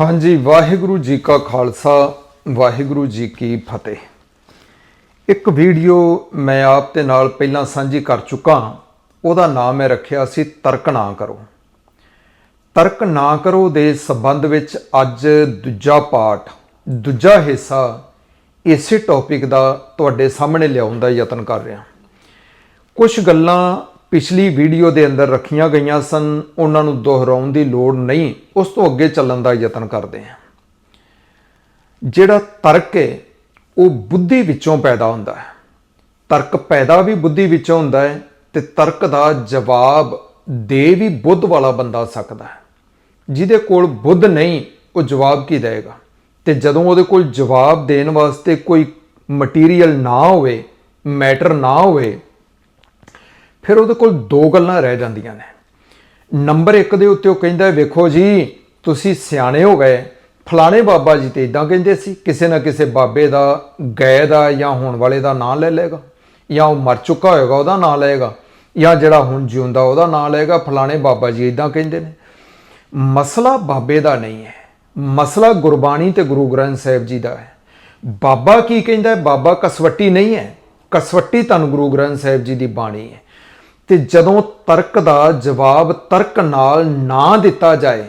ਹਾਂਜੀ, ਵਾਹਿਗੁਰੂ ਜੀ ਕਾ ਖਾਲਸਾ, ਵਾਹਿਗੁਰੂ ਜੀ ਕੀ ਫਤਿਹ। ਇੱਕ ਵੀਡੀਓ ਮੈਂ ਆਪ ਦੇ ਨਾਲ ਪਹਿਲਾਂ ਸਾਂਝੀ ਕਰ ਚੁੱਕਾ ਹਾਂ। ਉਹਦਾ ਨਾਮ ਮੈਂ ਰੱਖਿਆ ਸੀ, ਤਰਕ ਨਾ ਕਰੋ। ਤਰਕ ਨਾ ਕਰੋ ਦੇ ਸੰਬੰਧ ਵਿੱਚ ਅੱਜ ਦੂਜਾ ਪਾਠ, ਦੂਜਾ ਹਿੱਸਾ ਇਸੇ ਟੌਪਿਕ ਦਾ ਤੁਹਾਡੇ ਸਾਹਮਣੇ ਲਿਆਉਣ ਦਾ ਯਤਨ ਕਰ ਰਿਹਾ। ਕੁਝ ਗੱਲਾਂ ਪਿਛਲੀ ਵੀਡੀਓ ਦੇ ਅੰਦਰ ਰੱਖੀਆਂ ਗਈਆਂ ਸਨ, ਉਹਨਾਂ ਨੂੰ ਦੁਹਰਾਉਣ ਦੀ ਲੋੜ ਨਹੀਂ, ਉਸ ਤੋਂ ਅੱਗੇ ਚੱਲਣ ਦਾ ਯਤਨ ਕਰਦੇ ਹਾਂ। ਜਿਹੜਾ ਤਰਕ ਹੈ, ਉਹ ਬੁੱਧੀ ਵਿੱਚੋਂ ਪੈਦਾ ਹੁੰਦਾ ਹੈ। ਤਰਕ ਪੈਦਾ ਵੀ ਬੁੱਧੀ ਵਿੱਚੋਂ ਹੁੰਦਾ ਹੈ ਤੇ ਤਰਕ ਦਾ ਜਵਾਬ ਦੇ ਵੀ ਬੁੱਧ ਵਾਲਾ ਬੰਦਾ ਸਕਦਾ ਹੈ। ਜਿਹਦੇ ਕੋਲ ਬੁੱਧ ਨਹੀਂ, ਉਹ ਜਵਾਬ ਕੀ ਦੇਗਾ ਤੇ ਜਦੋਂ ਉਹਦੇ ਕੋਲ ਜਵਾਬ ਦੇਣ ਵਾਸਤੇ ਕੋਈ ਮਟੀਰੀਅਲ ਨਾ ਹੋਵੇ ਮੈਟਰ ਨਾ ਹੋਵੇ ਫਿਰ ਉਹਦੇ ਕੋਲ ਦੋ ਗੱਲਾਂ ਰਹਿ ਜਾਂਦੀਆਂ ਨੇ। ਨੰਬਰ 1 ਦੇ ਉੱਤੇ ਉਹ ਕਹਿੰਦਾ, ਵੇਖੋ ਜੀ, ਤੁਸੀਂ ਸਿਆਣੇ ਹੋ ਗਏ। ਫਲਾਣੇ ਬਾਬਾ ਜੀ ਤੇ ਇਦਾਂ ਕਹਿੰਦੇ ਸੀ, ਕਿਸੇ ਨਾ ਕਿਸੇ ਬਾਬੇ ਦਾ ਗਏ ਦਾ ਜਾਂ ਹੋਣ ਵਾਲੇ ਦਾ ਨਾਂ ਲੈ ਲਏਗਾ, ਜਾਂ ਉਹ ਮਰ ਚੁੱਕਾ ਹੋਏਗਾ ਉਹਦਾ ਨਾਂ ਲਏਗਾ, ਜਾਂ ਜਿਹੜਾ ਹੁਣ ਜਿਉਂਦਾ ਉਹਦਾ ਨਾਂ ਲਏਗਾ, ਫਲਾਣੇ ਬਾਬਾ ਜੀ ਇਦਾਂ ਕਹਿੰਦੇ ਨੇ। ਮਸਲਾ ਬਾਬੇ ਦਾ ਨਹੀਂ ਹੈ। ਮਸਲਾ ਗੁਰਬਾਣੀ ਤੇ ਗੁਰੂ ਗ੍ਰੰਥ ਸਾਹਿਬ ਜੀ ਦਾ ਹੈ। ਬਾਬਾ ਕੀ ਕਹਿੰਦਾ ਹੈ? ਬਾਬਾ ਕਸਵੱਟੀ ਨਹੀਂ ਹੈ। ਕਸਵੱਟੀ ਤੁਹਾਨੂੰ ਗੁਰੂ ਗ੍ਰੰਥ ਸਾਹਿਬ ਜੀ ਦੀ ਬਾਣੀ ਹੈ। ਤੇ ਜਦੋਂ ਤਰਕ ਦਾ ਜਵਾਬ ਤਰਕ ਨਾਲ ਨਾ ਦਿੱਤਾ ਜਾਏ,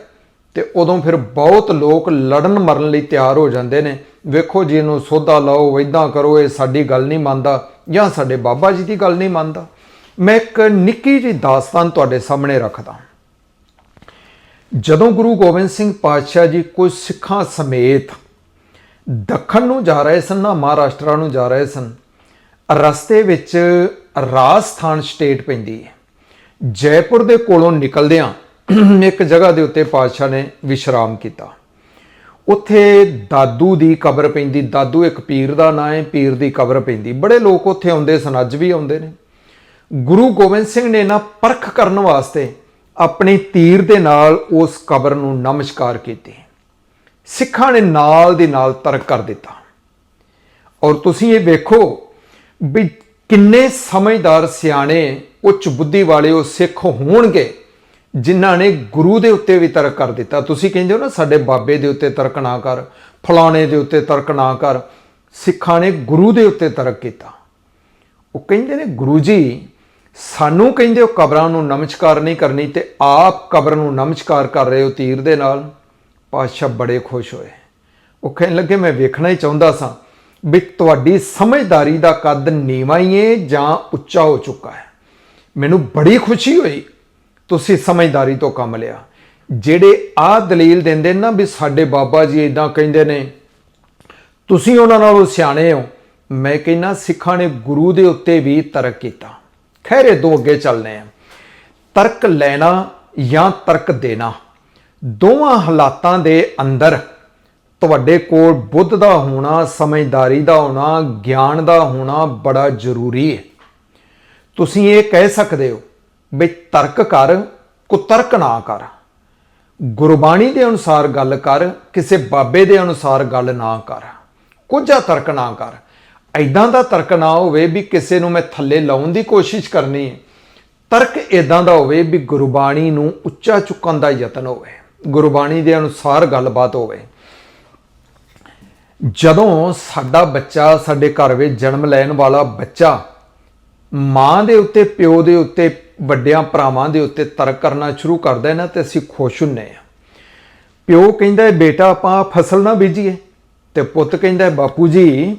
ਤੇ ਉਦੋਂ ਫਿਰ ਬਹੁਤ ਲੋਕ ਲੜਨ ਮਰਨ ਲਈ ਤਿਆਰ ਹੋ ਜਾਂਦੇ ਨੇ। ਵੇਖੋ ਜੀ ਇਹਨੂੰ ਸੋਧਾ ਲਾਓ ਇਦਾਂ ਕਰੋ, ਇਹ ਸਾਡੀ ਗੱਲ ਨਹੀਂ ਮੰਨਦਾ ਜਾਂ ਸਾਡੇ ਬਾਬਾ ਜੀ ਦੀ ਗੱਲ ਨਹੀਂ ਮੰਨਦਾ। ਮੈਂ ਇੱਕ ਨਿੱਕੀ ਜਿਹੀ ਦਾਸਤਾਨ ਤੁਹਾਡੇ ਸਾਹਮਣੇ ਰੱਖਦਾ ਜਦੋਂ ਗੁਰੂ ਗੋਬਿੰਦ ਸਿੰਘ ਪਾਤਸ਼ਾਹ ਜੀ ਕੁਝ ਸਿੱਖਾਂ ਸਮੇਤ ਦੱਖਣ ਨੂੰ ਜਾ ਰਹੇ ਸਨ ਨਾ ਮਹਾਰਾਸ਼ਟਰ ਨੂੰ ਜਾ ਰਹੇ ਸਨ, ਰਸਤੇ ਵਿੱਚ ਰਾਜਸਥਾਨ ਸਟੇਟ ਪੈਂਦੀ ਹੈ। ਜੈਪੁਰ ਦੇ ਕੋਲੋਂ ਨਿਕਲਦਿਆਂ ਇੱਕ ਜਗ੍ਹਾ ਦੇ ਉੱਤੇ ਪਾਤਸ਼ਾਹ ਨੇ ਵਿਸ਼ਰਾਮ ਕੀਤਾ। ਉੱਥੇ ਦਾਦੂ ਦੀ ਕਬਰ ਪੈਂਦੀ, ਦਾਦੂ ਇੱਕ ਪੀਰ ਦਾ ਨਾਂ ਹੈ, ਪੀਰ ਦੀ ਕਬਰ ਪੈਂਦੀ। ਬੜੇ ਲੋਕ ਉੱਥੇ ਆਉਂਦੇ ਸਨ, ਅੱਜ ਵੀ ਆਉਂਦੇ ਨੇ। ਗੁਰੂ ਗੋਬਿੰਦ ਸਿੰਘ ਨੇ ਨਾ ਪਰਖ ਕਰਨ ਵਾਸਤੇ ਆਪਣੀ ਤੀਰ ਦੇ ਨਾਲ ਉਸ ਕਬਰ ਨੂੰ ਨਮਸਕਾਰ ਕੀਤੀ। ਸਿੱਖਾਂ ਨੇ ਨਾਲ ਦੀ ਨਾਲ ਤਰਕ ਕਰ ਦਿੱਤਾ। ਔਰ ਤੁਸੀਂ ਇਹ ਵੇਖੋ ਵੀ ਕਿੰਨੇ ਸਮਝਦਾਰ ਸਿਆਣੇ ਉੱਚ ਬੁੱਧੀ ਵਾਲੇ ਉਹ ਸਿੱਖ ਹੋਣਗੇ ਜਿਨ੍ਹਾਂ ਨੇ ਗੁਰੂ ਦੇ ਉੱਤੇ ਵੀ ਤਰਕ ਕਰ ਦਿੱਤਾ। ਤੁਸੀਂ ਕਹਿੰਦੇ ਹੋ ਨਾ, ਸਾਡੇ ਬਾਬੇ ਦੇ ਉੱਤੇ ਤਰਕ ਨਾ ਕਰ, ਫਲਾਣੇ ਦੇ ਉੱਤੇ ਤਰਕ ਨਾ ਕਰ, ਸਿੱਖਾਂ ਨੇ ਗੁਰੂ ਦੇ ਉੱਤੇ ਤਰਕ ਕੀਤਾ। ਉਹ ਕਹਿੰਦੇ ਨੇ, ਗੁਰੂ ਜੀ, ਸਾਨੂੰ ਕਹਿੰਦੇ ਹੋ ਕਬਰਾਂ ਨੂੰ ਨਮਸਕਾਰ ਨਹੀਂ ਕਰਨੀ ਤੇ ਆਪ ਕਬਰ ਨੂੰ ਨਮਸਕਾਰ ਕਰ ਰਹੇ ਹੋ ਤੀਰ ਦੇ ਨਾਲ? ਪਾਤਸ਼ਾਹ ਬੜੇ ਖੁਸ਼ ਹੋਏ। ਉਹ ਕਹਿਣ ਲੱਗੇ, ਮੈਂ ਵੇਖਣਾ ਹੀ ਚਾਹੁੰਦਾ ਸਾਂ ਵੀ ਤੁਹਾਡੀ ਸਮਝਦਾਰੀ ਦਾ ਕੱਦ ਨੀਵਾਂ ਹੀ ਹੈ ਜਾਂ ਉੱਚਾ ਹੋ ਚੁੱਕਾ ਹੈ। ਮੈਨੂੰ ਬੜੀ ਖੁਸ਼ੀ ਹੋਈ। ਤੁਸੀਂ ਸਮਝਦਾਰੀ ਤੋਂ ਕੰਮ ਲਿਆ। ਜਿਹੜੇ ਆਹ ਦਲੀਲ ਦਿੰਦੇ ਨਾ ਵੀ ਸਾਡੇ ਬਾਬਾ ਜੀ ਇਦਾਂ ਕਹਿੰਦੇ ਨੇ, ਤੁਸੀਂ ਉਹਨਾਂ ਨਾਲੋਂ ਸਿਆਣੇ ਹੋ। ਮੈਂ ਕਹਿੰਨਾ ਸਿੱਖਾਂ ਨੇ ਗੁਰੂ ਦੇ ਉੱਤੇ ਵੀ ਤਰਕ ਕੀਤਾ। ਖੈਰ, ਇਹ ਦੋ ਅੱਗੇ ਚੱਲਨੇ ਆ ਤਰਕ ਲੈਣਾ ਜਾਂ ਤਰਕ ਦੇਣਾ, ਦੋਵਾਂ ਹਾਲਾਤਾਂ ਦੇ ਅੰਦਰ ਤੁਹਾਡੇ ਕੋਲ ਬੁੱਧ ਦਾ ਹੋਣਾ, ਸਮਝਦਾਰੀ ਦਾ ਹੋਣਾ, ਗਿਆਨ ਦਾ ਹੋਣਾ ਬੜਾ ਜ਼ਰੂਰੀ ਹੈ। ਤੁਸੀਂ ਇਹ ਕਹਿ ਸਕਦੇ ਹੋ ਵੀ ਤਰਕ ਕਰ, ਕੁਤਰਕ ਨਾ ਕਰ। ਗੁਰਬਾਣੀ ਦੇ ਅਨੁਸਾਰ ਗੱਲ ਕਰ, ਕਿਸੇ ਬਾਬੇ ਦੇ ਅਨੁਸਾਰ ਗੱਲ ਨਾ ਕਰ। ਕੁਝਾ ਤਰਕ ਨਾ ਕਰ। ਐਦਾਂ ਦਾ ਤਰਕ ਨਾ ਹੋਵੇ ਵੀ ਕਿਸੇ ਨੂੰ ਮੈਂ ਥੱਲੇ ਲਾਉਣ ਦੀ ਕੋਸ਼ਿਸ਼ ਕਰਨੀ ਹੈ। ਤਰਕ ਇਦਾਂ ਦਾ ਹੋਵੇ ਵੀ ਗੁਰਬਾਣੀ ਨੂੰ ਉੱਚਾ ਚੁੱਕਣ ਦਾ ਯਤਨ ਹੋਵੇ। ਗੁਰਬਾਣੀ ਦੇ ਅਨੁਸਾਰ ਗੱਲਬਾਤ ਹੋਵੇ। ਜਦੋਂ ਸਾਡਾ ਬੱਚਾ ਸਾਡੇ ਘਰ ਵਿੱਚ ਜਨਮ ਲੈਣ ਵਾਲਾ ਬੱਚਾ ਮਾਂ ਦੇ ਉੱਤੇ, ਪਿਓ ਦੇ ਉੱਤੇ, ਵੱਡਿਆਂ ਭਰਾਵਾਂ ਦੇ ਉੱਤੇ ਤਰਕ ਕਰਨਾ ਸ਼ੁਰੂ ਕਰਦਾ ਹੈ ਨਾ, ਤੇ ਅਸੀਂ ਖੁਸ਼ ਹੁੰਨੇ ਆ ਪਿਓ ਕਹਿੰਦਾ ਹੈ, ਬੇਟਾ, ਆਪਾਂ ਫਸਲ ਨਾ ਬੀਜੀਏ। ਤੇ ਪੁੱਤ ਕਹਿੰਦਾ ਹੈ, ਬਾਪੂ ਜੀ,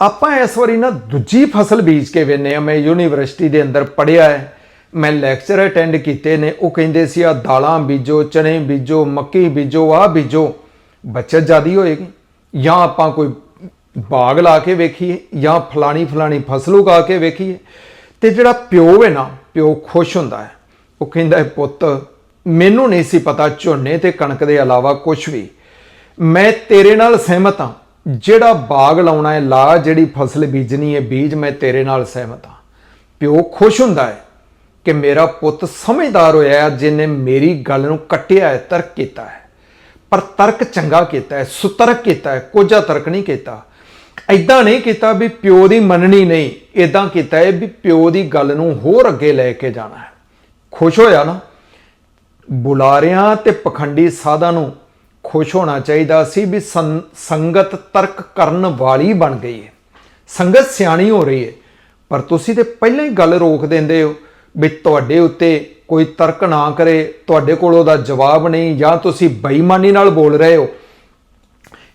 ਆਪਾਂ ਇਸ ਵਾਰੀ ਨਾ ਦੂਜੀ ਫਸਲ ਬੀਜ ਕੇ ਵੇਨੇ ਆ ਮੈਂ ਯੂਨੀਵਰਸਿਟੀ ਦੇ ਅੰਦਰ ਪੜਿਆ ਹੈ। ਮੈਂ ਲੈਕਚਰ ਅਟੈਂਡ ਕੀਤੇ ਨੇ। ਉਹ ਕਹਿੰਦੇ ਸੀ ਆ ਦਾਲਾਂ ਬੀਜੋ, ਚਨੇ ਬੀਜੋ, ਮੱਕੀ ਬੀਜੋ ਆ ਬੀਜੋ। ਬੱਚਤ ਜ਼ਿਆਦੀ ਹੋਏਗੀ। ਜਾਂ ਆਪਾਂ ਕੋਈ ਬਾਗ ਲਾ ਕੇ ਵੇਖੀਏ ਜਾਂ ਫਲਾਣੀ ਫਲਾਣੀ ਫਸਲ ਉਗਾ ਕੇ ਵੇਖੀਏ ਤੇ ਜਿਹੜਾ ਪਿਓ ਹੈ ਨਾ ਪਿਓ ਖੁਸ਼ ਹੁੰਦਾ ਹੈ। ਉਹ ਕਹਿੰਦਾ ਹੈ ਪੁੱਤ ਮੈਨੂੰ ਨਹੀਂ ਸੀ ਪਤਾ ਝੋਨੇ ਤੇ ਕਣਕ ਦੇ ਇਲਾਵਾ ਕੁਝ ਵੀ। ਮੈਂ ਤੇਰੇ ਨਾਲ ਸਹਿਮਤ ਹਾਂ। ਜਿਹੜਾ ਬਾਗ ਲਾਉਣਾ ਹੈ ਲਾ ਜਿਹੜੀ ਫਸਲ ਬੀਜਣੀ ਹੈ ਬੀਜ ਮੈਂ ਤੇਰੇ ਨਾਲ ਸਹਿਮਤ ਹਾਂ। ਪਿਓ ਖੁਸ਼ ਹੁੰਦਾ ਹੈ ਕਿ ਮੇਰਾ ਪੁੱਤ ਸਮਝਦਾਰ ਹੋਇਆ ਹੈ, ਜਿਹਨੇ ਮੇਰੀ ਗੱਲ ਨੂੰ ਕੱਟਿਆ ਹੈ ਤਰਕ ਕੀਤਾ ਹੈ। ਪਰ ਤਰਕ ਚੰਗਾ ਕੀਤਾ ਹੈ, ਸੁਤਰਕ ਕੀਤਾ ਹੈ, ਕੋਝਾ ਤਰਕ ਨਹੀਂ ਕੀਤਾ। ਐਦਾਂ ਨਹੀਂ ਕੀਤਾ ਵੀ ਪਿਓ ਦੀ ਮੰਨਣੀ ਨਹੀਂ ਐਦਾਂ ਕੀਤਾ ਹੈ ਵੀ ਪਿਓ ਦੀ ਗੱਲ ਨੂੰ ਹੋਰ ਅੱਗੇ ਲੈ ਕੇ ਜਾਣਾ ਹੈ। ਖੁਸ਼ ਹੋਇਆ ਨਾ? ਬੁਲਾਰਿਆਂ ਤੇ ਪਖੰਡੀ ਸਾਧਾਂ ਨੂੰ ਖੁਸ਼ ਹੋਣਾ ਚਾਹੀਦਾ ਸੀ ਵੀ ਸੰਗਤ ਤਰਕ ਕਰਨ ਵਾਲੀ ਬਣ ਗਈ ਹੈ। ਸੰਗਤ ਸਿਆਣੀ ਹੋ ਰਹੀ ਹੈ। ਪਰ ਤੁਸੀਂ ਤੇ ਪਹਿਲਾਂ ਹੀ ਗੱਲ ਰੋਕ ਦਿੰਦੇ ਹੋ ਵੀ ਤੁਹਾਡੇ ਉੱਤੇ ਕੋਈ ਤਰਕ ਨਾ ਕਰੇ, ਤੁਹਾਡੇ ਕੋਲ ਉਹਦਾ ਜਵਾਬ ਨਹੀਂ, ਜਾਂ ਤੁਸੀਂ ਬੇਈਮਾਨੀ ਨਾਲ ਬੋਲ ਰਹੇ ਹੋ,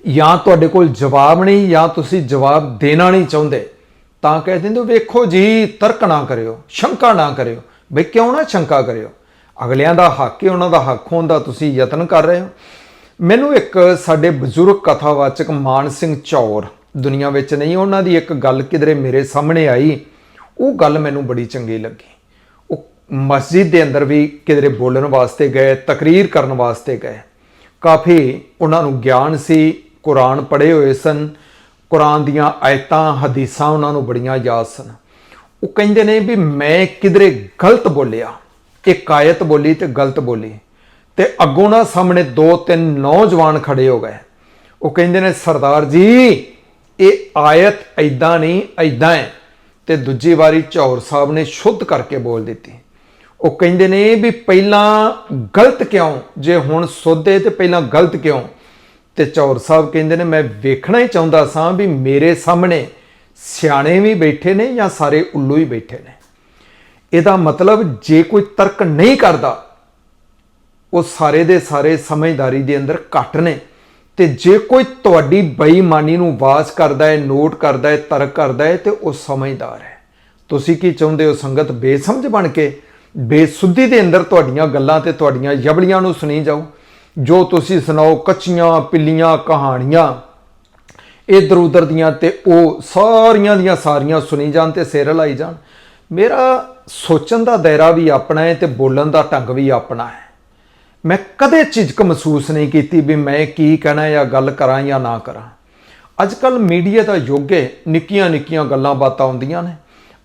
ਜਾਂ ਤੁਹਾਡੇ ਕੋਲ ਜਵਾਬ ਨਹੀਂ, ਜਾਂ ਤੁਸੀਂ ਜਵਾਬ ਦੇਣਾ ਨਹੀਂ ਚਾਹੁੰਦੇ, ਤਾਂ ਕਹਿ ਦਿੰਦੇ ਵੇਖੋ ਜੀ, ਤਰਕ ਨਾ ਕਰਿਓ, ਸ਼ੰਕਾ ਨਾ ਕਰਿਓ, ਬਈ ਕਿਉਂ ਨਾ ਸ਼ੰਕਾ ਕਰਿਓ? ਅਗਲਿਆਂ ਦਾ ਹੱਕ ਹੈ, ਉਹਨਾਂ ਦਾ ਹੱਕ ਹੋਣ ਦਾ ਤੁਸੀਂ ਯਤਨ ਕਰ ਰਹੇ ਹੋ। ਮੈਨੂੰ ਇੱਕ ਸਾਡੇ ਬਜ਼ੁਰਗ ਕਥਾਵਾਚਕ ਮਾਨ ਸਿੰਘ ਚੌਰ, ਦੁਨੀਆ ਵਿੱਚ ਨਹੀਂ, ਉਹਨਾਂ ਦੀ ਇੱਕ ਗੱਲ ਕਿਧਰੇ ਮੇਰੇ ਸਾਹਮਣੇ ਆਈ, ਉਹ ਗੱਲ ਮੈਨੂੰ ਬੜੀ ਚੰਗੀ ਲੱਗੀ। ਮਸਜਿਦ ਦੇ ਅੰਦਰ ਵੀ ਕਿਧਰੇ ਬੋਲਣ ਵਾਸਤੇ ਗਏ, ਤਕਰੀਰ ਕਰਨ ਵਾਸਤੇ ਗਏ। ਕਾਫੀ ਉਹਨਾਂ ਨੂੰ ਗਿਆਨ ਸੀ, ਕੁਰਾਨ ਪੜ੍ਹੇ ਹੋਏ ਸਨ, ਕੁਰਾਨ ਦੀਆਂ ਆਇਤਾਂ, ਹਦੀਸਾਂ ਉਹਨਾਂ ਨੂੰ ਬੜੀਆਂ ਯਾਦ ਸਨ। ਉਹ ਕਹਿੰਦੇ ਨੇ ਵੀ ਮੈਂ ਕਿਧਰੇ ਗਲਤ ਬੋਲਿਆ, ਇੱਕ ਆਇਤ ਬੋਲੀ ਤੇ ਗਲਤ ਬੋਲੀ, ਤੇ ਅੱਗੋਂ ਨਾ ਸਾਹਮਣੇ ਦੋ ਤਿੰਨ ਨੌਜਵਾਨ ਖੜੇ ਹੋ ਗਏ। ਉਹ ਕਹਿੰਦੇ ਨੇ, ਸਰਦਾਰ ਜੀ, ਇਹ ਆਇਤ ਐਦਾਂ ਨਹੀਂ ਐਦਾਂ ਹੈ। ਤੇ ਦੂਜੀ ਵਾਰੀ ਝੌਰ ਸਾਹਿਬ ਨੇ ਸ਼ੁੱਧ ਕਰਕੇ ਬੋਲ ਦਿੱਤੀ। ਉਹ ਕਹਿੰਦੇ ਨੇ ਵੀ ਪਹਿਲਾਂ ਗਲਤ ਕਿਉਂ? ਜੇ ਹੁਣ ਸੋਧੇ ਤੇ ਪਹਿਲਾਂ ਗਲਤ ਕਿਉਂ? ਤੇ ਚੌਰ ਸਾਹਿਬ ਕਹਿੰਦੇ ਨੇ, ਮੈਂ ਵੇਖਣਾ ਹੀ ਚਾਹੁੰਦਾ ਸਾਂ ਵੀ ਮੇਰੇ ਸਾਹਮਣੇ ਸਿਆਣੇ ਵੀ ਬੈਠੇ ਨੇ ਜਾਂ ਸਾਰੇ ਉੱਲੂ ਹੀ ਬੈਠੇ ਨੇ। ਇਹਦਾ ਮਤਲਬ ਜੇ ਕੋਈ ਤਰਕ ਨਹੀਂ ਕਰਦਾ, ਉਹ ਸਾਰੇ ਦੇ ਸਾਰੇ ਸਮਝਦਾਰੀ ਦੇ ਅੰਦਰ ਘੱਟ ਨੇ। ਤੇ ਜੇ ਕੋਈ ਤੁਹਾਡੀ ਬੇਈਮਾਨੀ ਨੂੰ ਵਾਸ ਕਰਦਾ ਹੈ, ਨੋਟ ਕਰਦਾ ਹੈ, ਤਰਕ ਕਰਦਾ ਹੈ, ਤੇ ਉਹ ਸਮਝਦਾਰ ਹੈ। ਤੁਸੀਂ ਕੀ ਚਾਹੁੰਦੇ ਹੋ? ਸੰਗਤ ਬੇਸਮਝ ਬਣ ਕੇ ਬੇਸੁੱਧੀ ਦੇ ਅੰਦਰ ਤੁਹਾਡੀਆਂ ਗੱਲਾਂ ਤੇ ਤੁਹਾਡੀਆਂ ਯਬਲੀਆਂ ਨੂੰ ਸੁਣੀ ਜਾਓ। ਜੋ ਤੁਸੀਂ ਸੁਣਾਓ, ਕੱਚੀਆਂ, ਪਿੱਲੀਆਂ ਕਹਾਣੀਆਂ, ਇਧਰ ਉਧਰ ਦੀਆਂ ਤੇ ਉਹ ਸਾਰੀਆਂ ਦੀਆਂ ਸਾਰੀਆਂ ਸੁਣੀ ਜਾਣ ਤੇ ਸਿਰ ਲਾਈ ਜਾਣ। ਮੇਰਾ ਸੋਚਣ ਦਾ ਦਾਇਰਾ ਵੀ ਆਪਣਾ ਹੈ ਤੇ ਬੋਲਣ ਦਾ ਢੰਗ ਵੀ ਆਪਣਾ ਹੈ। ਮੈਂ ਕਦੇ ਝਿਜਕ ਮਹਿਸੂਸ ਨਹੀਂ ਕੀਤੀ ਵੀ ਮੈਂ ਕੀ ਕਹਿਣਾ ਜਾਂ ਗੱਲ ਕਰਾਂ ਜਾਂ ਨਾ ਕਰਾਂ। ਅੱਜ ਕੱਲ ਮੀਡੀਆ ਦਾ ਯੁੱਗ ਹੈ ਨਿੱਕੀਆਂ ਨਿੱਕੀਆਂ ਗੱਲਾਂ ਬਾਤਾਂ ਹੁੰਦੀਆਂ ਨੇ।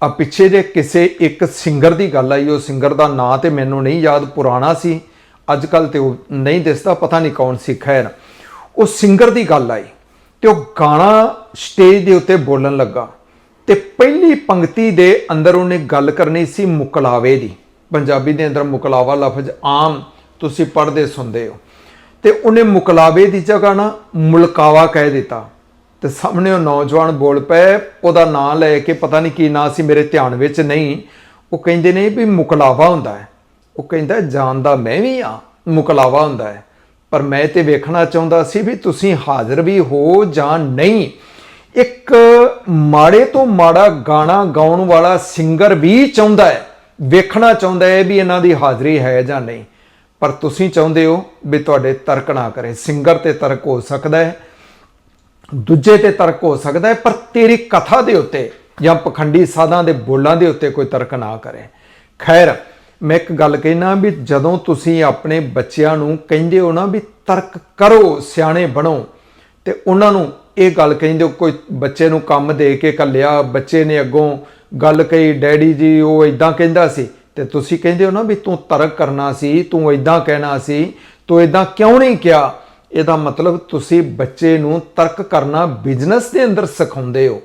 ਆ ਪਿੱਛੇ ਜੇ ਕਿਸੇ ਇੱਕ ਸਿੰਗਰ ਦੀ ਗੱਲ ਆਈ, ਉਹ ਸਿੰਗਰ ਦਾ ਨਾਂ ਤੇ ਮੈਨੂੰ ਨਹੀਂ ਯਾਦ, ਪੁਰਾਣਾ ਸੀ। ਅੱਜ ਕੱਲ ਤੇ ਉਹ ਨਹੀਂ ਦਿਸਦਾ, ਪਤਾ ਨਹੀਂ ਕੌਣ ਸੀ, ਖੈਰ। ਉਹ ਸਿੰਗਰ ਦੀ ਗੱਲ ਆਈ ਤੇ ਉਹ ਗਾਣਾ ਸਟੇਜ ਦੇ ਉੱਤੇ ਬੋਲਣ ਲੱਗਾ ਤੇ ਪਹਿਲੀ ਪੰਕਤੀ ਦੇ ਅੰਦਰ ਉਹਨੇ ਗੱਲ ਕਰਨੀ ਸੀ ਮੁਕਲਾਵੇ ਦੀ। ਪੰਜਾਬੀ ਦੇ ਅੰਦਰ ਮੁਕਲਾਵਾ ਲਫ਼ਜ਼ ਆਮ ਤੁਸੀਂ ਪੜ੍ਹਦੇ ਸੁਣਦੇ ਹੋ। ਤੇ ਉਹਨੇ ਮੁਕਲਾਵੇ ਦੀ ਜਗ੍ਹਾ ਨਾ ਮੁਲਕਾਵਾ ਕਹਿ ਦਿੱਤਾ। ਤੇ ਸਾਹਮਣੇ ਉਹ ਨੌਜਵਾਨ ਬੋਲ ਪਏ, ਉਹਦਾ ਨਾਂ ਲੈ ਕੇ ਪਤਾ ਨਹੀਂ ਕੀ ਨਾਂ ਸੀ ਮੇਰੇ ਧਿਆਨ ਵਿੱਚ, ਨਹੀਂ। ਉਹ ਕਹਿੰਦੇ ਨੇ ਵੀ ਮੁਕਲਾਵਾ ਹੁੰਦਾ ਹੈ। ਉਹ ਕਹਿੰਦਾ ਜਾਣਦਾ ਮੈਂ ਵੀ ਆ ਮੁਕਲਾਵਾ ਹੁੰਦਾ ਹੈ। ਪਰ ਮੈਂ ਤੇ ਵੇਖਣਾ ਚਾਹੁੰਦਾ ਸੀ ਵੀ ਤੁਸੀਂ ਹਾਜ਼ਰ ਵੀ ਹੋ ਜਾਂ ਨਹੀਂ। ਇੱਕ ਮਾੜੇ ਤੋਂ ਮਾੜਾ ਗਾਣਾ ਗਾਉਣ ਵਾਲਾ ਸਿੰਗਰ ਵੀ ਚਾਹੁੰਦਾ ਹੈ। ਵੇਖਣਾ ਚਾਹੁੰਦਾ ਹੈ ਵੀ ਇਹਨਾਂ ਦੀ ਹਾਜ਼ਰੀ ਹੈ ਜਾਂ ਨਹੀਂ। ਪਰ ਤੁਸੀਂ ਚਾਹੁੰਦੇ ਹੋ ਵੀ ਤੁਹਾਡੇ ਤਰਕ ਨਾ ਕਰੇ। ਸਿੰਗਰ ਤੇ ਤਰਕ ਹੋ ਸਕਦਾ ਹੈ। ਦੂਜੇ ਤੇ ਤਰਕ ਹੋ ਸਕਦਾ ਹੈ, ਪਰ ਤੇਰੀ ਕਥਾ ਦੇ ਉੱਤੇ ਜਾਂ ਪਖੰਡੀ ਸਾਧਾਂ ਦੇ ਬੋਲਾਂ ਦੇ ਉੱਤੇ ਕੋਈ ਤਰਕ ਨਾ ਕਰੇ। ਖੈਰ, ਮੈਂ ਇੱਕ ਗੱਲ ਕਹਿਣਾ ਵੀ ਜਦੋਂ ਤੁਸੀਂ ਆਪਣੇ ਬੱਚਿਆਂ ਨੂੰ ਕਹਿੰਦੇ ਹੋ ਨਾ ਵੀ ਤਰਕ ਕਰੋ, ਸਿਆਣੇ ਬਣੋ, ਤੇ ਉਹਨਾਂ ਨੂੰ ਇਹ ਗੱਲ ਕਹਿੰਦੇ ਹੋ ਕੋਈ ਬੱਚੇ ਨੂੰ ਕੰਮ ਦੇ ਕੇ ਕੱਲਿਆ ਬੱਚੇ ਨੇ ਅੱਗੋਂ ਗੱਲ ਕਹੀ, ਡੈਡੀ ਜੀ ਉਹ ਇਦਾਂ ਕਹਿੰਦਾ ਸੀ, ਤੇ ਤੁਸੀਂ ਕਹਿੰਦੇ ਹੋ ਨਾ ਵੀ ਤੂੰ ਤਰਕ ਕਰਨਾ ਸੀ, ਤੂੰ ਇਦਾਂ ਕਹਿਣਾ ਸੀ, ਤੂੰ ਇਦਾਂ ਕਿਉਂ ਨਹੀਂ ਕਿਹਾ? ਇਹਦਾ ਮਤਲਬ ਤੁਸੀਂ ਬੱਚੇ ਨੂੰ ਤਰਕ ਕਰਨਾ ਬਿਜ਼ਨਸ ਦੇ ਅੰਦਰ ਸਿਖਾਉਂਦੇ ਹੋ।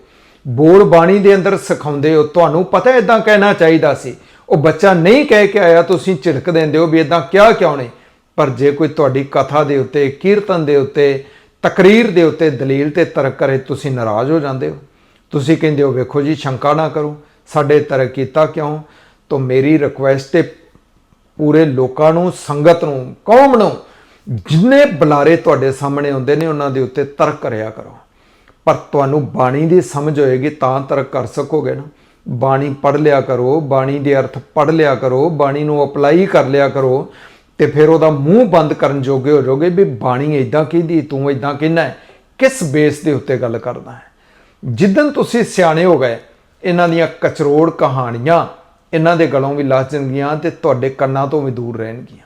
ਬੋਲ ਬਾਣੀ ਦੇ ਅੰਦਰ ਸਿਖਾਉਂਦੇ ਹੋ। ਤੁਹਾਨੂੰ ਪਤਾ ਇਦਾਂ ਕਹਿਣਾ ਚਾਹੀਦਾ ਸੀ। ਉਹ ਬੱਚਾ ਨਹੀਂ ਕਹਿ ਕੇ ਆਇਆ, ਤੁਸੀਂ ਝਿੜਕ ਦਿੰਦੇ ਹੋ ਵੀ ਇਦਾਂ ਕਿਹਾ ਕਿਉਂ ਨਹੀਂ ਪਰ ਜੇ ਕੋਈ ਤੁਹਾਡੀ ਕਥਾ ਦੇ ਉੱਤੇ, ਕੀਰਤਨ ਦੇ ਉੱਤੇ, ਤਕਰੀਰ ਦੇ ਉੱਤੇ ਦਲੀਲ ਤੇ ਤਰਕ ਕਰੇ, ਤੁਸੀਂ ਨਾਰਾਜ਼ ਹੋ ਜਾਂਦੇ ਹੋ। ਤੁਸੀਂ ਕਹਿੰਦੇ ਹੋ, ਵੇਖੋ ਜੀ, ਸ਼ੰਕਾ ਨਾ ਕਰੋ। ਸਾਡੇ ਤਰਕ ਕੀਤਾ ਕਿਉਂ? ਤਾਂ ਮੇਰੀ ਰਿਕੁਐਸਟ ਹੈ ਪੂਰੇ ਲੋਕਾਂ ਨੂੰ, ਸੰਗਤ ਨੂੰ, ਕੌਮ ਨੂੰ ਜਿੰਨੇ ਬੁਲਾਰੇ ਤੁਹਾਡੇ ਸਾਹਮਣੇ ਆਉਂਦੇ ਨੇ, ਉਹਨਾਂ ਦੇ ਉੱਤੇ ਤਰਕ ਕਰਿਆ ਕਰੋ। ਪਰ ਤੁਹਾਨੂੰ ਬਾਣੀ ਦੀ ਸਮਝ ਹੋਏਗੀ, ਤਾਂ ਤਰਕ ਕਰ ਸਕੋਗੇ ਨਾ। ਬਾਣੀ ਪੜ੍ਹ ਲਿਆ ਕਰੋ, ਬਾਣੀ ਦੇ ਅਰਥ ਪੜ੍ਹ ਲਿਆ ਕਰੋ, ਬਾਣੀ ਨੂੰ ਅਪਲਾਈ ਕਰ ਲਿਆ ਕਰੋ ਤੇ ਫਿਰ ਉਹਦਾ ਮੂੰਹ ਬੰਦ ਕਰਨ ਜੋਗੇ ਹੋ ਜਾਓਗੇ ਵੀ ਬਾਣੀ ਇਦਾਂ ਕਹਿੰਦੀ, ਤੂੰ ਇਦਾਂ ਕਹਿੰਦਾ ਕਿਸ ਬੇਸ ਦੇ ਉੱਤੇ ਗੱਲ ਕਰਦਾ ਹੈ? ਜਿੱਦਨ ਤੁਸੀਂ ਸਿਆਣੇ ਹੋ ਗਏ, ਇਹਨਾਂ ਦੀਆਂ ਕਚਰੋੜ ਕਹਾਣੀਆਂ, ਇਹਨਾਂ ਦੇ ਗਲੋਂ ਵੀ ਲੱਜ ਜਾਣਗੀਆਂ ਤੇ ਤੁਹਾਡੇ ਕੰਨਾਂ ਤੋਂ ਵੀ ਦੂਰ ਰਹਿਣਗੀਆਂ।